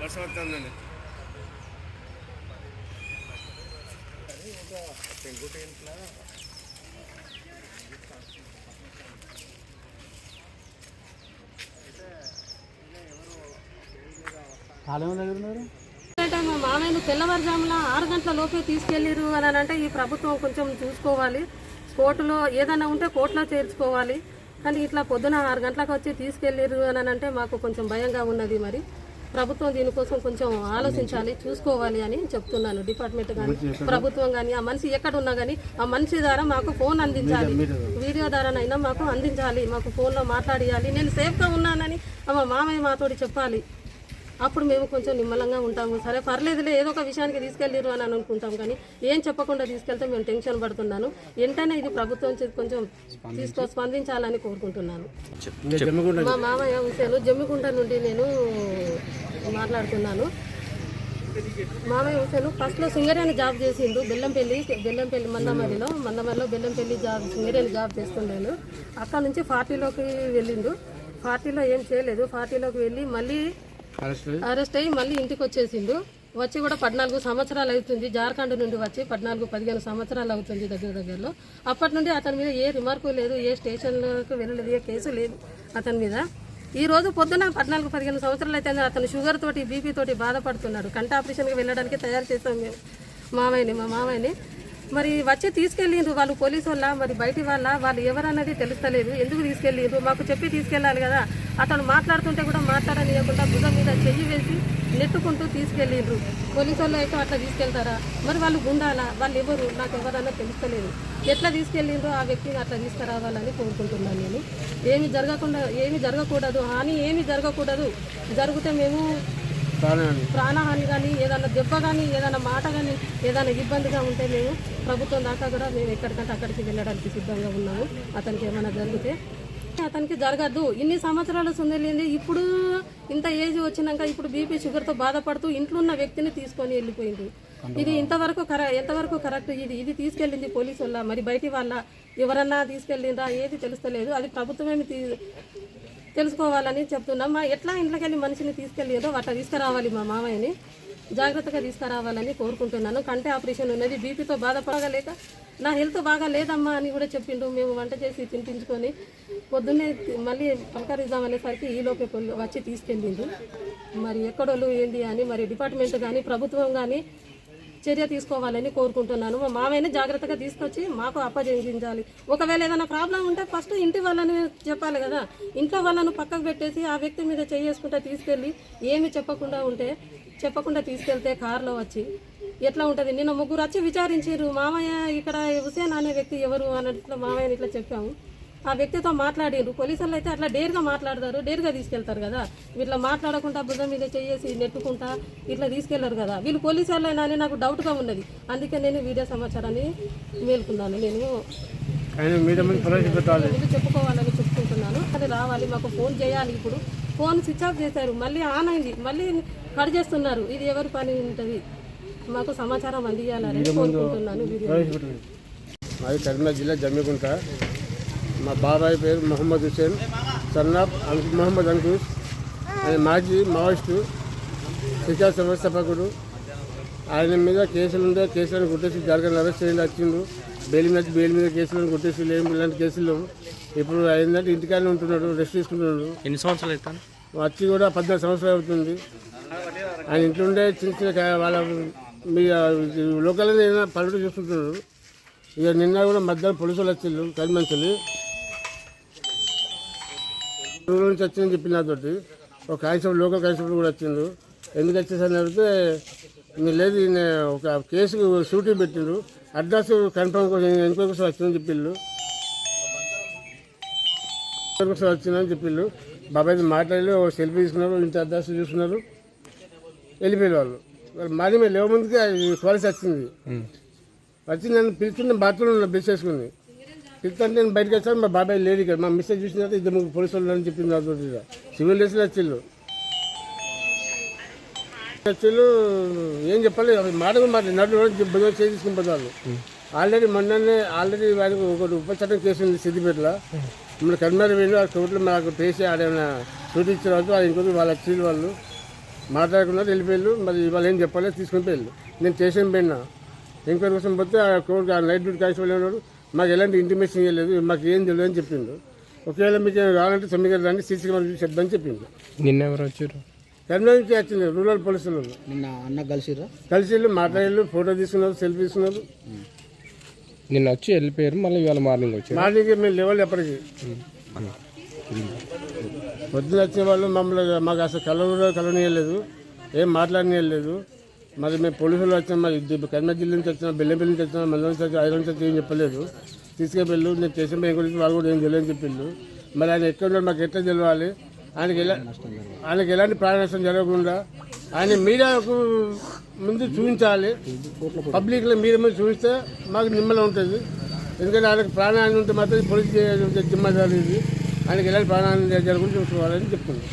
వర్షం వస్తుందని అంటే మా మామయ్యను తెల్లవారుజామున ఆరు గంటల లోపే తీసుకెళ్ళిరు అని అంటే ఈ ప్రభుత్వం కొంచెం చూసుకోవాలి. కోర్టులో ఏదైనా ఉంటే కోర్టులో చేర్చుకోవాలి. కానీ ఇట్లా పొద్దున ఆరు గంటలకు వచ్చి తీసుకెళ్ళిరు అని అంటే మాకు కొంచెం భయంగా ఉన్నది మరి. ప్రభుత్వం దీనికోసం కొంచెం ఆలోచించాలి చూసుకోవాలి అని చెప్తున్నాను డిపార్ట్మెంట్ కానీ ప్రభుత్వం కానీ ఆ మనిషి ఎక్కడ ఉన్నా కానీ ఆ మనిషి ద్వారా మాకు ఫోన్ అందించాలి. వీడియో ద్వారానైనా మాకు అందించాలి మాకు ఫోన్లో మాట్లాడియాలి. నేను సేఫ్గా ఉన్నానని మా మామయ్య మాతోటి చెప్పాలి. అప్పుడు మేము కొంచెం నిమ్మలంగా ఉంటాము. సరే పర్లేదులే ఏదో ఒక విషయానికి తీసుకెళ్ళిరు అని అనుకుంటాం. కానీ ఏం చెప్పకుండా తీసుకెళ్తే మేము టెన్షన్ పడుతున్నాను. వెంటనే ఇది ప్రభుత్వం కొంచెం తీసుకో స్పందించాలని కోరుకుంటున్నాను. మా మామయ్య హుసేను జమ్మికుంట నుండి నేను మాట్లాడుతున్నాను. మామయ్య హుసేను ఫస్ట్లో సింగరేణి జాబ్ చేసిండు. బెల్లంపల్లి బెల్లంపల్లి మందమరిలో మందమరిలో బెల్లంపల్లి జాబ్ సింగరేణి జాబ్ చేస్తుండేను. అక్కడ నుంచి పార్టీలోకి వెళ్ళిండు. పార్టీలో ఏం చేయలేదు. పార్టీలోకి వెళ్ళి మళ్ళీ అరెస్ట్ అయ్యి? మళ్ళీ ఇంటికి వచ్చేసిండు వచ్చి కూడా పద్నాలుగు సంవత్సరాలు అవుతుంది. జార్ఖండ్ నుండి వచ్చి పద్నాలుగు పదిహేను సంవత్సరాలు అవుతుంది దగ్గర దగ్గరలో. అప్పటి నుండి అతని మీద ఏ రిమార్కు లేదు ఏ స్టేషన్లకు వెళ్ళలేదు ఏ కేసు లేదు అతని మీద. ఈ రోజు పొద్దున పద్నాలుగు పదిహేను సంవత్సరాలు అయితే అతను షుగర్ తోటి బీపీ తోటి బాధపడుతున్నాడు. కంట ఆపరేషన్కి వెళ్ళడానికి తయారు చేస్తాం మేము. మామయ్యని మా మామయ్యని మరి వచ్చి తీసుకెళ్ళిండ్రు వాళ్ళు పోలీసు వాళ్ళ మరి బయటి వాళ్ళ వాళ్ళు ఎవరన్నది తెలుస్తలేదు. ఎందుకు తీసుకెళ్ళిండ్రు? మాకు చెప్పి తీసుకెళ్ళాలి కదా. అతను మాట్లాడుతుంటే కూడా మాట్లాడనియకుండా భుజం మీద చెయ్యి వేసి నెట్టుకుంటూ తీసుకెళ్ళిండ్రు. పోలీసు వాళ్ళు అయితే అట్లా తీసుకెళ్తారా? మరి వాళ్ళు గుండాలా వాళ్ళు ఎవరు? నాకు ఎవరన్నా తెలుస్తలేదు. ఎట్లా తీసుకెళ్ళిండ్రో ఆ వ్యక్తిని అట్లా తీసుకురావాలని కోరుకుంటున్నాను నేను. ఏమి జరగకుండా ఏమి జరగకూడదు. హాని ఏమి జరగకూడదు. జరిగితే మేము ప్రాణహాని కానీ ఏదైనా దెబ్బ కానీ ఏదైనా మాట కానీ ఏదైనా ఇబ్బందిగా ఉంటే మేము ప్రభుత్వం దాకా కూడా మేము ఎక్కడికంటే అక్కడికి వెళ్ళడానికి సిద్ధంగా ఉన్నాము. అతనికి ఏమైనా జరిగితే అతనికి జరగద్దు. ఇన్ని సంవత్సరాలు సుందరలేంది ఇప్పుడు ఇంత ఏజ్ వచ్చినాక ఇప్పుడు బీపీ షుగర్తో బాధపడుతూ ఇంట్లో ఉన్న వ్యక్తిని తీసుకొని వెళ్ళిపోయింది. ఇది ఇంతవరకు కర ఎంతవరకు కరెక్ట్? ఇది ఇది తీసుకెళ్ళింది పోలీసు వల్ల మరి బయటి వాళ్ళ ఎవరన్నా తీసుకెళ్ళిందా ఏది తెలుస్తలేదు. అది ప్రభుత్వమే తెలుసుకోవాలని చెప్తున్నాం. మా ఎట్లా ఇంట్లోకి వెళ్ళి మనిషిని తీసుకెళ్ళేదో అట్లా తీసుకురావాలి మా మామయ్యని. జాగ్రత్తగా తీసుకురావాలని కోరుకుంటున్నాను. కంటే ఆపరేషన్ ఉన్నది. బీపీతో బాధపడగలేక నా హెల్త్ బాగా లేదమ్మా అని కూడా చెప్పిండు. మేము వంట చేసి తినిపించుకొని పొద్దున్నే మళ్ళీ పలకరిద్దామనేసరికి ఈలోపే వచ్చి తీసుకెళ్ళిండు మరి ఎక్కడోళ్ళు ఏంటి అని మరి డిపార్ట్మెంట్ కానీ ప్రభుత్వం కానీ చర్య తీసుకోవాలని కోరుకుంటున్నాను. మా మామయ్యని జాగ్రత్తగా తీసుకొచ్చి మాకు అప్పజెంగించాలి ఒకవేళ ఏదైనా ప్రాబ్లం ఉంటే ఫస్ట్ ఇంటి వాళ్ళని చెప్పాలి కదా. ఇంట్లో వాళ్ళను పక్కకు పెట్టేసి ఆ వ్యక్తి మీద చేసుకుంటే తీసుకెళ్ళి ఏమి చెప్పకుండా ఉంటే చెప్పకుండా తీసుకెళ్తే కారులో వచ్చి ఎట్లా ఉంటుంది? నిన్న ముగ్గురు వచ్చి విచారించారు. మామయ్య ఇక్కడ హుసేన్ అనే వ్యక్తి ఎవరు అన్నట్లు మామయ్యని ఇట్లా చెప్పాము. ఆ వ్యక్తితో మాట్లాడిండ్రు పోలీసులు అయితే అట్లా డేర్గా మాట్లాడతారు. డేర్గా తీసుకెళ్తారు కదా. ఇట్లా మాట్లాడకుండా భుజం మీద చేసి నెట్టుకుంటా ఇట్లా తీసుకెళ్ళరు కదా. వీళ్ళు పోలీసు వాళ్ళైనా అని నాకు డౌట్గా ఉన్నది. అందుకే నేను వీడియో సమాచారాన్ని మేల్కున్నాను నేను చెప్పుకోవాలని చెప్పుకుంటున్నాను. అది రావాలి. మాకు ఫోన్ చేయాలి ఇప్పుడు. ఫోన్ స్విచ్ ఆఫ్ చేశారు. మళ్ళీ ఆన్ అయింది. మళ్ళీ కట్ చేస్తున్నారు. ఇది ఎవరి పని ఉంటుంది? మాకు సమాచారం అందియాలని కోరుకుంటున్నాను. మాది కరీంనగర్ జిల్లా జమ్మికుంట. మా బాబాయ్ పేరు మొహమ్మద్ హుసేన్ సన్నాబ్ మొహమ్మద్ అంకుష్ ఆయన మాజీ మావోయిస్టు శిక్షా వ్యవస్థాపకుడు ఆయన మీద కేసులు ఉండే కేసులను కొట్టేసి జరగని అరెస్ట్ చేయండి వచ్చిండు. బెయిల్ మీద బెయిల్ మీద కేసులను కొట్టేసి లేవు ఇలాంటి కేసులు. ఇప్పుడు ఏంటంటే ఇంటికాడనే ఉంటున్నాడు రెస్ట్ తీసుకుంటున్నాడు. ఎన్ని సంవత్సరాలు అవుతాను వచ్చి కూడా పద్నాలుగు సంవత్సరాలు అవుతుంది. ఆయన ఇంట్లో ఉండే చిన్న చిన్న వాళ్ళ మీ లోకల్ ఏదైనా పనులు చూస్తుంటున్నారు ఇక నిన్న కూడా మధ్యాహ్నం పోలీసులు వచ్చిండు కలిమంచలి ఊరు నుంచి వచ్చిందని చెప్పిన నాతోటి. ఒక కానిస్టేబుల్ లోకల్ కానిస్టేబుల్ కూడా వచ్చిండు. ఎందుకు వచ్చేసని అడిగితే మీరు లేదు ఈయన ఒక కేసుకు షూటింగ్ పెట్టిండు. అడ్రస్ కన్ఫర్మ్ కోసం ఎంక్వైరీ కోసం వచ్చిందని చెప్పిండు కోసం వచ్చిందని చెప్పిండు బాబాయ్ మాట్లాడి సెల్ఫీ తీసుకున్నారు ఇంత అడ్రస్ చూసుకున్నారు. వెళ్ళిపోయారు వాళ్ళు. వాళ్ళు మాది మేము లేవ ముందుకి వచ్చింది. వచ్చి నన్ను పిలుచుకుని బాత్రూంలో ఉన్న బ్రష్ చేసుకుంది. పిలుస్తుంటే నేను బయటకు వచ్చాను మా బాబాయ్ లేడు ఇక్కడ. మా మిస్సెస్ చూసిన తర్వాత ఇద్దరు ముగ్గురు పోలీసు వాళ్ళు అని చెప్పింది నాతో సివిల్ డ్రెస్లో వచ్చిళ్ళు. వచ్చిళ్ళు ఏం చెప్పాలి అవి మాట మాట నడు బుధవారం చేసి పోతారు. ఆల్రెడీ మొన్ననే ఆల్రెడీ వాడికి ఒకటి ఉపచట్టం కేసు ఉంది సిద్దిపేటలో. మన కర్మారి వెళ్ళి ఆ కోర్టులో మాకు పేసి ఆడేమైనా షూట్ ఇచ్చిన వాళ్ళు అది ఇంకొకటి వాళ్ళు వచ్చి వాళ్ళు మాట్లాడుకున్నారు వెళ్ళిపోయారు మరి ఇవాళ ఏం చెప్పలేదు తీసుకుని పోయారు నేను స్టేషన్ పోయినా. ఎంక్వైరీ కోసం పోతే ఆ కోర్టు ఆ నైట్ డ్యూటీ కానిస్టేబుల్ ఉన్నాడు మాకు ఎలాంటి ఇంటిమేషన్ ఇవ్వలేదు మాకు ఏం తెలియదు అని చెప్పిండు. ఒకవేళ మీకు ఏమైనా కావాలంటే తొమ్మిది గంటల రండి సీసీ కెమెరా చూసి చెప్దామని చెప్పిండు. నిన్న ఎవరు వచ్చారు? కరీంనగర్ నుంచి వచ్చింది రూరల్ పోలీసులు నిన్న అన్న కలిసి వెళ్ళి మాట్లాడారు ఫోటో తీసుకున్నారు సెల్ఫీ తీసుకున్నారు. నిన్న వచ్చి వెళ్ళిపోయారు మళ్ళీ ఇవాళ మార్నింగ్ వచ్చారు. మార్నింగ్ మేము లెవెల్ ఎప్పటికి పొద్దున వచ్చిన వాళ్ళు మమ్మల్ని మాకు అసలు కలవ కలవనీయలేదు. ఏం మాట్లాడనీయలేదు. మరి మేము పోలీసులు వచ్చినా మరి ఇది కరీంనగర్ జిల్లా నుంచి వచ్చినా బెల్లంపల్లి నుంచి వచ్చినా మళ్ళీ నుంచి ఐదు నుంచి వచ్చి ఏం చెప్పలేదు. తీసుకెళ్ళు నేను చేసిన మేము గురించి వాళ్ళు కూడా ఏం తెలియని చెప్పిండు మరి ఆయన ఎక్కడ మాకు ఎట్లా తెలియాలి ఆయనకి ఎలా ఆయనకి ఎలాంటి ప్రాణ నష్టం జరగకుండా ఆయన మీడియాకు ముందు చూపించాలి. పబ్లిక్లో మీడియా ముందు చూపిస్తే మాకు నిమ్మలం ఉంటుంది. ఎందుకంటే ఆయనకు ప్రాణహాని ఉంటే మాత్రం పోలీస్ జిమ్మదారు ఇది ఆయనకి ఎలాంటి ప్రాణహాని జరగకుండా చూసుకోవాలని చెప్తున్నాను